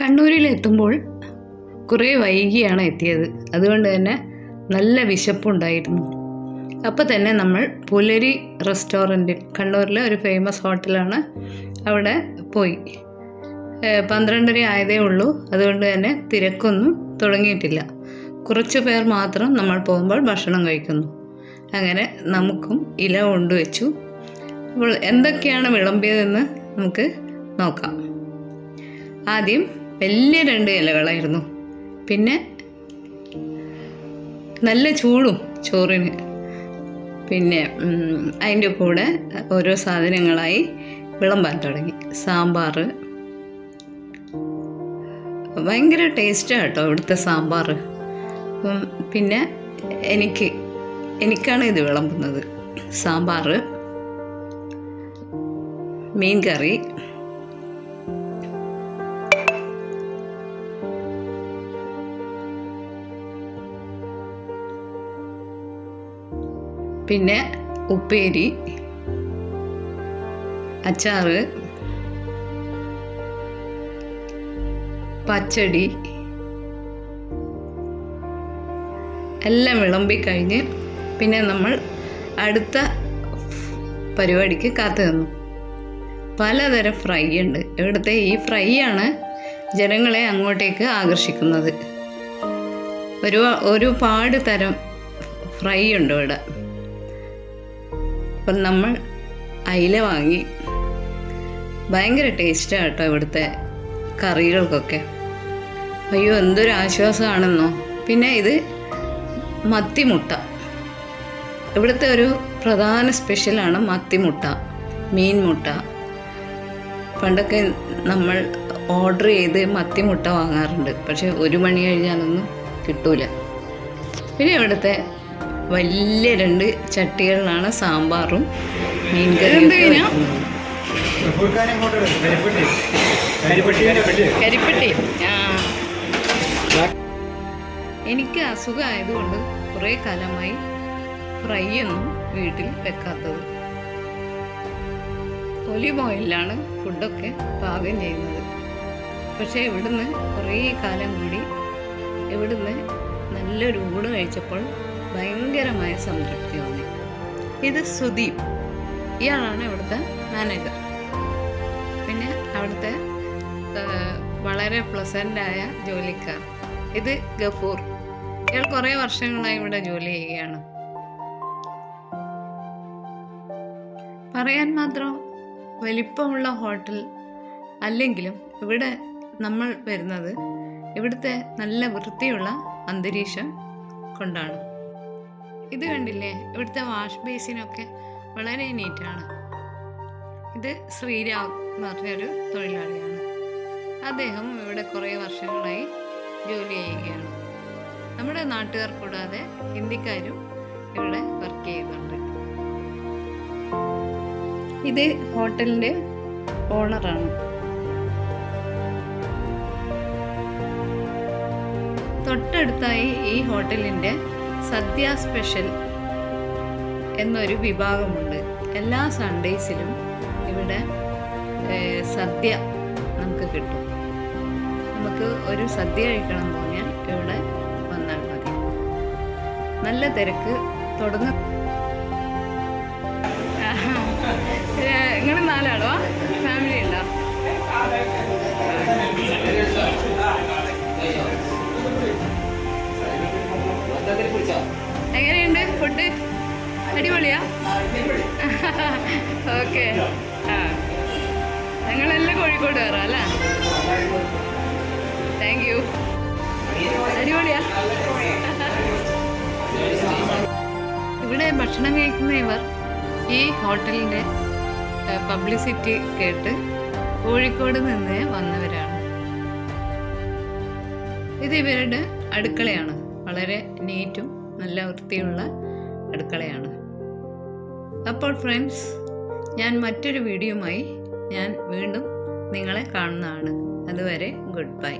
കണ്ണൂരിലെത്തുമ്പോൾ കുറേ വൈകിയാണ് എത്തിയത്. അതുകൊണ്ട് തന്നെ നല്ല വിശപ്പുണ്ടായിരുന്നു. അപ്പോൾ തന്നെ നമ്മൾ പുലരി റെസ്റ്റോറന്റിൽ കണ്ണൂരിലെ ഒരു ഫേമസ് ഹോട്ടലാണ് അവിടെ പോയി. പന്ത്രണ്ടര ആയതേ ഉള്ളൂ. അതുകൊണ്ട് തന്നെ തിരക്കൊന്നും തുടങ്ങിയിട്ടില്ല. കുറച്ച് പേർ മാത്രം നമ്മൾ പോകുമ്പോൾ ഭക്ഷണം കഴിക്കുന്നു. അങ്ങനെ നമുക്കും ഇല കൊണ്ടുവച്ചു അപ്പോൾ എന്തൊക്കെയാണ് വിളമ്പിയതെന്ന് നമുക്ക് നോക്കാം. ആദ്യം വലിയ രണ്ട് ഇലകളായിരുന്നു. പിന്നെ നല്ല ചൂടും ചോറിന്. പിന്നെ അതിന്റെ കൂടെ ഓരോ സാധനങ്ങളായി വിളമ്പാൻ തുടങ്ങി. സാമ്പാർ ഭയങ്കര ടേസ്റ്റാണ് കേട്ടോ ഇവിടുത്തെ സാമ്പാർ പിന്നെ എനിക്ക് എനിക്കാണ് ഇത് വിളമ്പുന്നത്. സാമ്പാർ മീൻ കറി പിന്നെ ഉപ്പേരി അച്ചാറ് പച്ചടി എല്ലാം വിളമ്പി കഴിഞ്ഞ് പിന്നെ നമ്മൾ അടുത്ത പരിപാടിക്ക് കാത്തു നിന്നു. പലതരം ഫ്രൈ ഉണ്ട്. ഇവിടുത്തെ ഈ ഫ്രൈ ആണ് ജനങ്ങളെ അങ്ങോട്ടേക്ക് ആകർഷിക്കുന്നത്. ഒരു ഒരുപാട് തരം ഫ്രൈ ഉണ്ട് ഇവിടെ. അപ്പം നമ്മൾ അയില വാങ്ങി. ഭയങ്കര ടേസ്റ്റാണ് കേട്ടോ ഇവിടുത്തെ കറികൾക്കൊക്കെ. അയ്യോ എന്തൊരു ആശ്വാസമാണെന്നോ. പിന്നെ ഇത് മത്തിമുട്ട. ഇവിടുത്തെ ഒരു പ്രധാന സ്പെഷ്യലാണ് മത്തിമുട്ട മീൻമുട്ട. പണ്ടൊക്കെ നമ്മൾ ഓർഡർ ചെയ്ത് മത്തിമുട്ട വാങ്ങാറുണ്ട്. പക്ഷെ ഒരു മണി കഴിഞ്ഞാലൊന്നും കിട്ടൂല. പിന്നെ ഇവിടുത്തെ വലിയ രണ്ട് ചട്ടികളിലാണ് സാമ്പാറും മീൻ കറിയും കരിപ്പെട്ടി. ആ. എനിക്ക് അസുഖമായതുകൊണ്ട് കുറേ കാലമായി ഫ്രൈ ഒന്നും വീട്ടിൽ വെക്കാത്തത്. ഒലിവ് ഓയിലാണ് ഫുഡൊക്കെ പാകം ചെയ്യുന്നത്. പക്ഷേ ഇവിടുന്ന് കുറേ കാലം കൂടി ഇവിടുന്ന് നല്ലൊരു ഊണ് കഴിച്ചപ്പോൾ ഭയങ്കരമായ സംതൃപ്തി തോന്നി ഇത് സുദീപ് ഇയാളാണ് ഇവിടുത്തെ മാനേജർ പിന്നെ അവിടുത്തെ വളരെ പ്ലസന്റായ ജോലിക്കാർ. ഇത് ഗഫൂർ. ഇയാൾ കുറേ വർഷങ്ങളായി ഇവിടെ ജോലി ചെയ്യുകയാണ്. പറയാൻ മാത്രം വലിപ്പമുള്ള ഹോട്ടൽ അല്ലെങ്കിലും ഇവിടെ നമ്മൾ വരുന്നത് ഇവിടുത്തെ നല്ല വൃത്തിയുള്ള അന്തരീക്ഷം കൊണ്ടാണ്. ഇത് കണ്ടില്ലേ? ഇവിടുത്തെ വാഷ് ബേസിനൊക്കെ വളരെ നീറ്റാണ്. ഇത് ശ്രീരാം എന്ന് പറഞ്ഞൊരു തൊഴിലാളിയാണ്. അദ്ദേഹം ഇവിടെ കുറേ വർഷങ്ങളായി ജോലി ചെയ്യുകയാണ്. നമ്മുടെ നാട്ടുകാർ കൂടാതെ ഹിന്ദിക്കാരും ഇവിടെ വർക്ക് ചെയ്യുന്നുണ്ട്. ഇത് ഹോട്ടലിന്റെ ഓണറാണ്. തൊട്ടടുത്തായി ഈ ഹോട്ടലിന്റെ സദ്യ സ്പെഷ്യൽ എന്നൊരു വിഭാഗമുണ്ട്. എല്ലാ സൺഡേസിലും ഇവിടെ സദ്യ നമുക്ക് കിട്ടും. നമുക്ക് ഒരു സദ്യ കഴിക്കണം തോന്നിയാൽ ഇവിടെ വന്നാൽ മതി. നല്ല തിരക്ക് തുടങ്ങ. നിങ്ങൾ നാലാളോ? ഫാമിലി ഉണ്ടോ? ഓക്കെ ആ. ഞങ്ങളെല്ലാം കോഴിക്കോട് കയറാം അല്ലേ? താങ്ക് യു അടിപൊളിയാ. ഇവിടെ ഭക്ഷണം കഴിക്കുന്ന ഇവർ ഈ ഹോട്ടലിന്റെ പബ്ലിസിറ്റി കേട്ട് കോഴിക്കോട് നിന്ന് വന്നവരാണ്. ഇത് ഇവരുടെ അടുക്കളയാണ്. വളരെ നീറ്റും നല്ല വൃത്തിയുള്ള അടുക്കളയാണ്. അപ്പോൾ ഫ്രണ്ട്സ് ഞാൻ മറ്റൊരു വീഡിയോയുമായി ഞാൻ വീണ്ടും നിങ്ങളെ കാണുന്നതാണ്. അതുവരെ ഗുഡ് ബൈ.